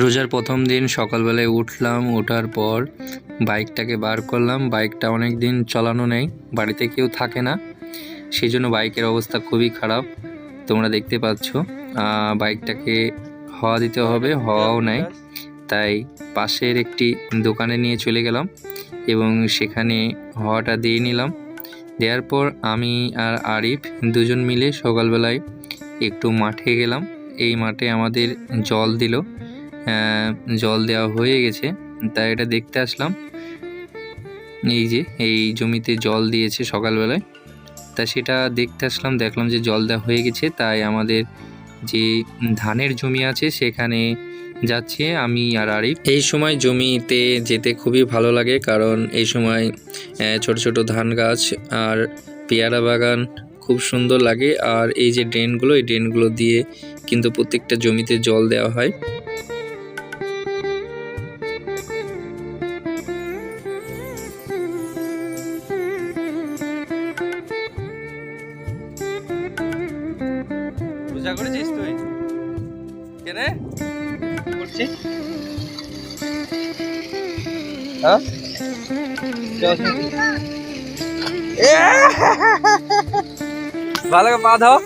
রোজার প্রথম দিন সকালবেলায় উঠলাম, ওঠার পর বাইকটাকে বার করলাম। বাইকটা অনেক দিন চালানো নেই, বাড়িতে কেউ থাকে না। সেই জন্য বাইকের অবস্থা খুবই খারাপ। তোমরা দেখতে পাচ্ছ বাইকটাকে হাওয়া দিতে হবে, হাওয়াও নেই। তাই পাশের একটি দোকানে নিয়ে চলে গেলাম এবং সেখানে হাওয়াটা দিয়ে নিলাম। দেওয়ার পর আমি আর আরিফ দুজন মিলে সকালবেলায় একটু মাঠে গেলাম। এই মাঠে আমাদের জল দিল। জল দেওয়া হয়ে গেছে। তাই এটা দেখতে আসলাম। এই যে, এই জমিতে জল দিয়েছে সকালবেলায়। তা সেটা দেখতে আসলাম, দেখলাম যে জল দেওয়া হয়ে গেছে। তাই আমাদের যে ধানের জমি আছে, সেখানে যাচ্ছে আমি আর আরিফ। এই সময় জমিতে যেতে খুবই ভালো লাগে, কারণ এই সময় ছোট ছোট ধান গাছ আর পেয়ারা বাগান খুব সুন্দর লাগে। আর এই যে ড্রেনগুলো, এই ড্রেনগুলো দিয়ে কিন্তু প্রত্যেকটা জমিতে জল দেওয়া হয়। পূজা করেছিস তুই? কেনে করছিস হ্যাঁ? ভালো করে পা ধাও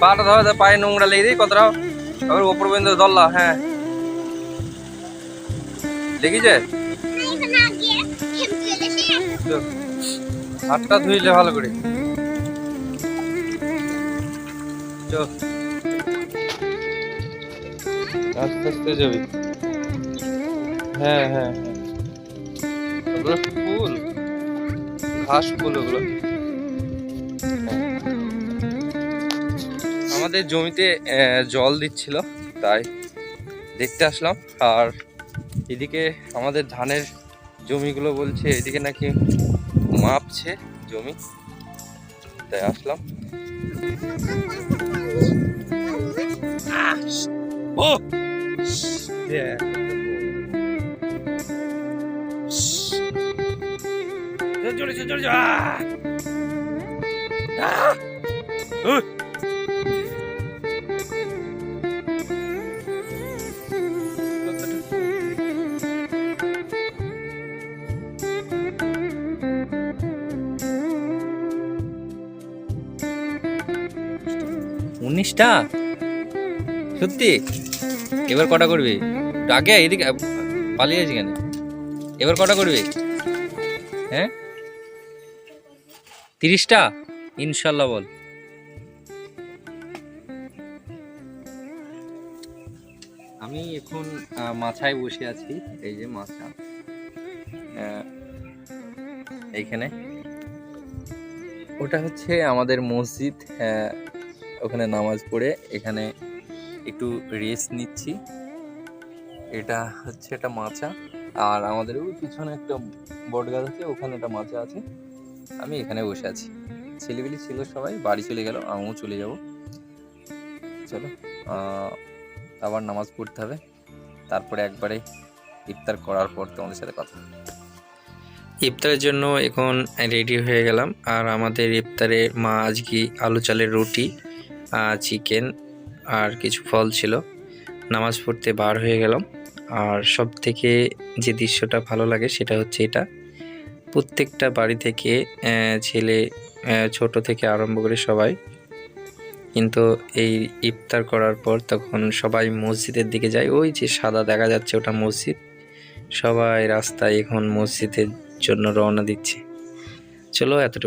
পাটা ধর পায়ে নোংরা লেগে দিই কতটা আবার ওপর পর্যন্ত দল্লা হ্যাঁ। দেখিছে? হাতটা ধুইলে ভালো করে। আস্তে আস্তে যাবি। হ্যাঁ হ্যাঁ হ্যাঁ। ওগুলো ফুল। ঘাস ফুল ওগুলো। আমাদের জমিতে জল দিচ্ছিল তাই দেখতে আসলাম। আর এদিকে আমাদের ধানের জমিগুলো বলছে এদিকে নাকি মাপছে জমি। তাই আসলাম। ও Yeah. আহ! আহ! উহ! উনিশটা সত্যি? এবার কটা করবে? আগে এদিকে পালিয়ে আছি কেন এবার কটা করবে? হ্যাঁ? তিরিশটা? ইনশাল্লাহ বল। আমি এখন মাছায় বসে আছি, এই যে মাছা। এইখানে। ওটা হচ্ছে আমাদের মসজিদ ওখানে নামাজ পড়ে, এখানে একটু রেস্ট নিচ্ছি। এটা হচ্ছে একটা মাচা। আর আমাদের ওই পিছনে একটা বট গাছ আছে, ওখানে একটা মাচা আছে। আমি এখানে বসে আছি। ছেলেগুলি ছিল সবাই, বাড়ি চলে গেল, আমিও চলে যাব। চলো আবার নামাজ পড়তে হবে। তারপরে একবারে ইফতার করার পর তোমাদের সাথে কথা ইফতারের জন্য এখন রেডি হয়ে গেলাম। আর আমাদের ইফতারে মা আজকে আলু চালের রুটি চিকেন আর কিছু ফল ছিল। নামাজ পড়তে বার হয়ে গেলাম। আর সব থেকে যে দৃশ্যটা ভালো লাগে সেটা হচ্ছে এটা। প্রত্যেকটা বাড়ি থেকে ছেলে ছোট থেকে আরম্ভ করে সবাই। কিন্তু এই ইফতার করার পর তখন সবাই মসজিদের দিকে যায়। ওই যে সাদা দেখা যাচ্ছে ওটা মসজিদ। সবাই রাস্তায় এখন মসজিদের জন্য রওনা দিচ্ছে। চলো এতটুকু।